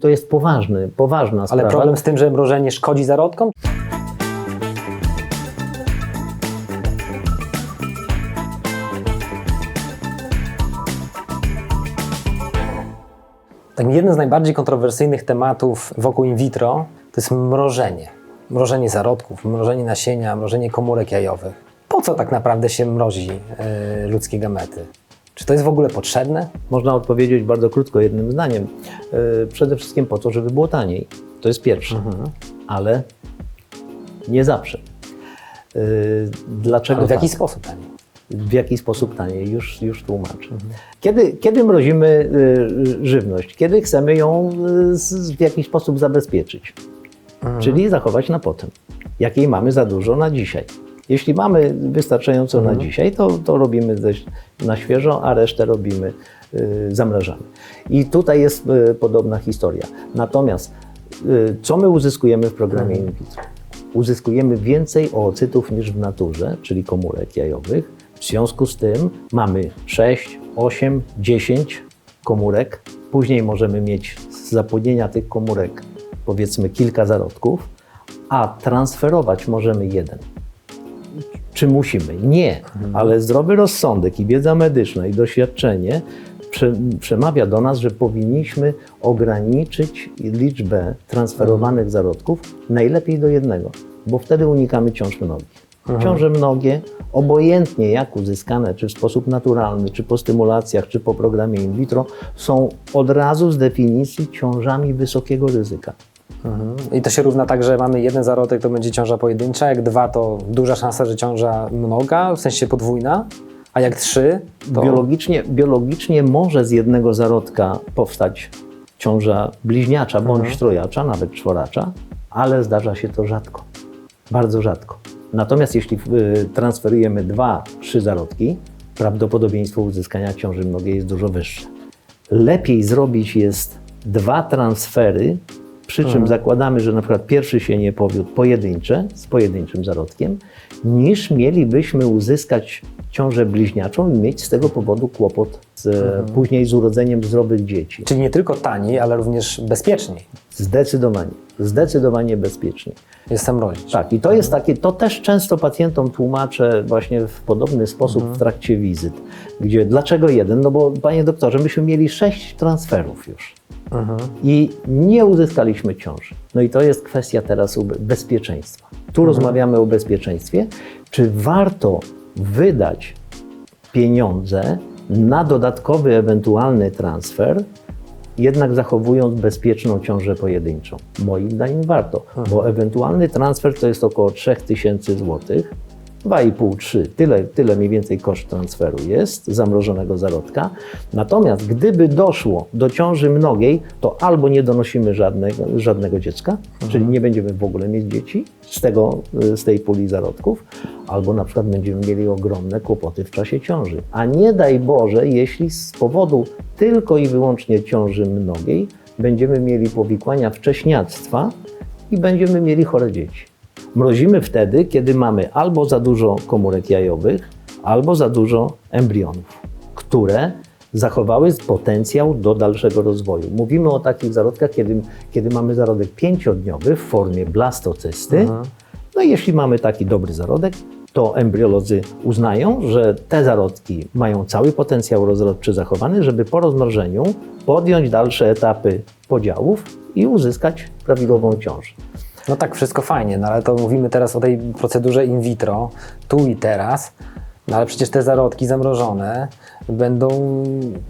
To jest poważny, poważna sprawa. Ale problem z tym, że mrożenie szkodzi zarodkom? Tak, jeden z najbardziej kontrowersyjnych tematów wokół in vitro to jest mrożenie. Mrożenie zarodków, mrożenie nasienia, mrożenie komórek jajowych. Po co tak naprawdę się mrozi e, ludzkie gamety? Czy to jest w ogóle potrzebne? Można odpowiedzieć bardzo krótko, jednym zdaniem. Yy, Przede wszystkim po to, żeby było taniej. To jest pierwsze. Ale nie zawsze. Yy, Dlaczego Ale w jaki tak? sposób taniej? W jaki sposób taniej? Już, już tłumaczę. Kiedy, kiedy mrozimy y, żywność? Kiedy chcemy ją y, w jakiś sposób zabezpieczyć? Czyli zachować na potem. Jakiej mamy za dużo na dzisiaj. Jeśli mamy wystarczająco na dzisiaj, to, to robimy dość na świeżo, a resztę robimy, y, zamrażamy. I tutaj jest y, podobna historia. Natomiast y, co my uzyskujemy w programie in vitro? Uzyskujemy więcej oocytów niż w naturze, czyli komórek jajowych. W związku z tym mamy 6, 8, 10 komórek. Później możemy mieć z zapłodnienia tych komórek powiedzmy kilka zarodków, a transferować możemy jeden. Czy musimy? Nie, ale zdrowy rozsądek i wiedza medyczna i doświadczenie prze, przemawia do nas, że powinniśmy ograniczyć liczbę transferowanych zarodków najlepiej do jednego, bo wtedy unikamy ciąż mnogich. Ciąże mnogie, obojętnie jak uzyskane, czy w sposób naturalny, czy po stymulacjach, czy po programie in vitro, są od razu z definicji ciążami wysokiego ryzyka. I to się równa tak, że mamy jeden zarodek, to będzie ciąża pojedyncza, jak dwa, to duża szansa, że ciąża mnoga, w sensie podwójna, a jak trzy, to... Biologicznie, biologicznie może z jednego zarodka powstać ciąża bliźniacza bądź trojacza, nawet czworacza, ale zdarza się to rzadko, bardzo rzadko. Natomiast jeśli y, transferujemy dwa, trzy zarodki, prawdopodobieństwo uzyskania ciąży mnogiej jest dużo wyższe. Lepiej zrobić jest dwa transfery, przy czym zakładamy, że na przykład pierwszy się nie powiódł pojedyncze, z pojedynczym zarodkiem, niż mielibyśmy uzyskać ciążę bliźniaczą i mieć z tego powodu kłopot z, później z urodzeniem zdrowych dzieci. Czyli nie tylko taniej, ale również bezpieczniej Zdecydowanie, zdecydowanie bezpieczniej. jestem mrozić. Tak, i to jest takie, to też często pacjentom tłumaczę właśnie w podobny sposób w trakcie wizyt, gdzie dlaczego jeden? No bo panie doktorze, myśmy mieli sześć transferów już i nie uzyskaliśmy ciąży. No i to jest kwestia teraz bezpieczeństwa. Tu rozmawiamy o bezpieczeństwie. Czy warto wydać pieniądze na dodatkowy ewentualny transfer, jednak zachowując bezpieczną ciążę pojedynczą. Moim zdaniem warto, bo ewentualny transfer to jest około 3000 zł. 2,5-3, tyle, tyle mniej więcej koszt transferu jest zamrożonego zarodka. Natomiast gdyby doszło do ciąży mnogiej, to albo nie donosimy żadnego, żadnego dziecka, czyli nie będziemy w ogóle mieć dzieci z, tego, z tej puli zarodków, albo na przykład będziemy mieli ogromne kłopoty w czasie ciąży. A nie daj Boże, jeśli z powodu tylko i wyłącznie ciąży mnogiej będziemy mieli powikłania wcześniactwa i będziemy mieli chore dzieci. Mrozimy wtedy, kiedy mamy albo za dużo komórek jajowych, albo za dużo embrionów, które zachowały potencjał do dalszego rozwoju. Mówimy o takich zarodkach, kiedy, kiedy mamy zarodek pięciodniowy w formie blastocysty. No i jeśli mamy taki dobry zarodek, to embriolodzy uznają, że te zarodki mają cały potencjał rozrodczy zachowany, żeby po rozmrożeniu podjąć dalsze etapy podziałów i uzyskać prawidłową ciążę. No tak, wszystko fajnie, no ale to mówimy teraz o tej procedurze in vitro, tu i teraz, no ale przecież te zarodki zamrożone będą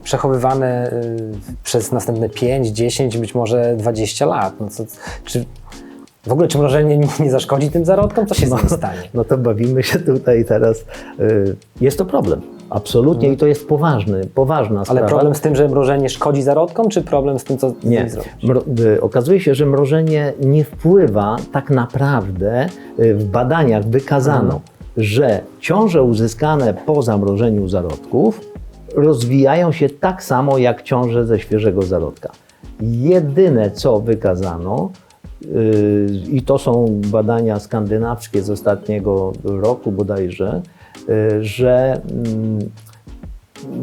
przechowywane y, przez następne 5, 10, być może 20 lat. No co, czy w ogóle czy mrożenie nie, zaszkodzi tym zarodkom? Co się z nimi stanie? No to bawimy się tutaj teraz. y, Jest to problem. Absolutnie i to jest poważny, poważna Ale sprawa. problem z tym, że mrożenie szkodzi zarodkom, czy problem z tym, co z Nie. zrobić? Mro, y, okazuje się, że mrożenie nie wpływa tak naprawdę. y, W badaniach wykazano, że ciąże uzyskane po zamrożeniu zarodków rozwijają się tak samo jak ciąże ze świeżego zarodka. Jedyne, co wykazano, y, i to są badania skandynawskie z ostatniego roku bodajże, że mm,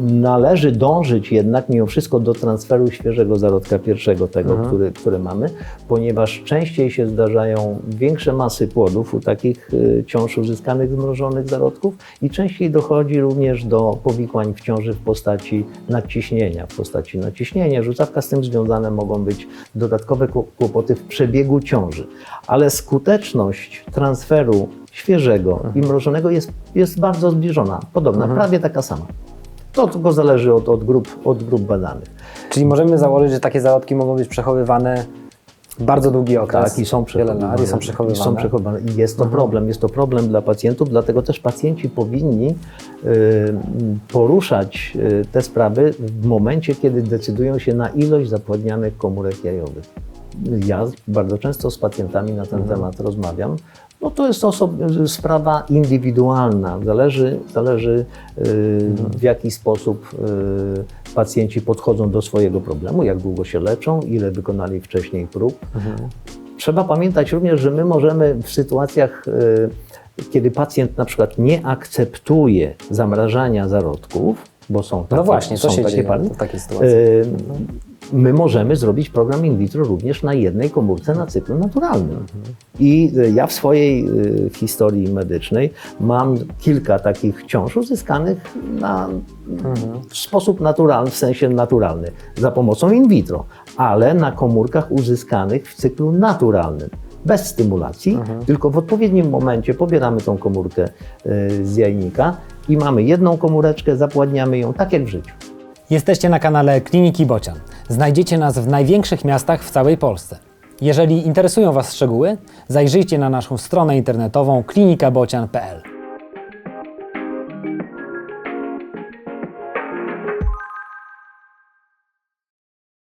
należy dążyć jednak mimo wszystko do transferu świeżego zarodka pierwszego, tego, Mhm. który, który mamy, ponieważ częściej się zdarzają większe masy płodów u takich y, ciąż uzyskanych z mrożonych zarodków i częściej dochodzi również do powikłań w ciąży w postaci nadciśnienia. W postaci nadciśnienia, rzucawka z tym związane mogą być dodatkowe kło- kłopoty w przebiegu ciąży, ale skuteczność transferu świeżego i mrożonego jest, jest bardzo zbliżona, podobna, prawie taka sama. To tylko zależy od, od, grup, od grup badanych. Czyli możemy założyć, że takie zarodki mogą być przechowywane bardzo długi okres. Tak, i są przechowywane. lat, i są przechowywane. Mhm. I są przechowywane. I jest to problem, jest to problem dla pacjentów, dlatego też pacjenci powinni y, poruszać y, te sprawy w momencie, kiedy decydują się na ilość zapładnianych komórek jajowych. Ja bardzo często z pacjentami na ten Mhm. temat rozmawiam. No to jest osob- sprawa indywidualna. Zależy, zależy y, Mhm. w jaki sposób y, pacjenci podchodzą do swojego problemu, jak długo się leczą, ile wykonali wcześniej prób. Trzeba pamiętać również, że my możemy w sytuacjach, y, kiedy pacjent na przykład nie akceptuje zamrażania zarodków, bo są takie, No właśnie, co są się takie dzieje takiej sytuacji? y, my możemy zrobić program in vitro również na jednej komórce na cyklu naturalnym. I y, ja w swojej y, historii medycznej mam kilka takich ciąż uzyskanych na, w sposób naturalny, w sensie naturalny, za pomocą in vitro, ale na komórkach uzyskanych w cyklu naturalnym. Bez stymulacji, tylko w odpowiednim momencie pobieramy tą komórkę y, z jajnika i mamy jedną komóreczkę, zapładniamy ją tak jak w życiu. Jesteście na kanale Kliniki Bocian. Znajdziecie nas w największych miastach w całej Polsce. Jeżeli interesują Was szczegóły, zajrzyjcie na naszą stronę internetową klinikabocian.pl.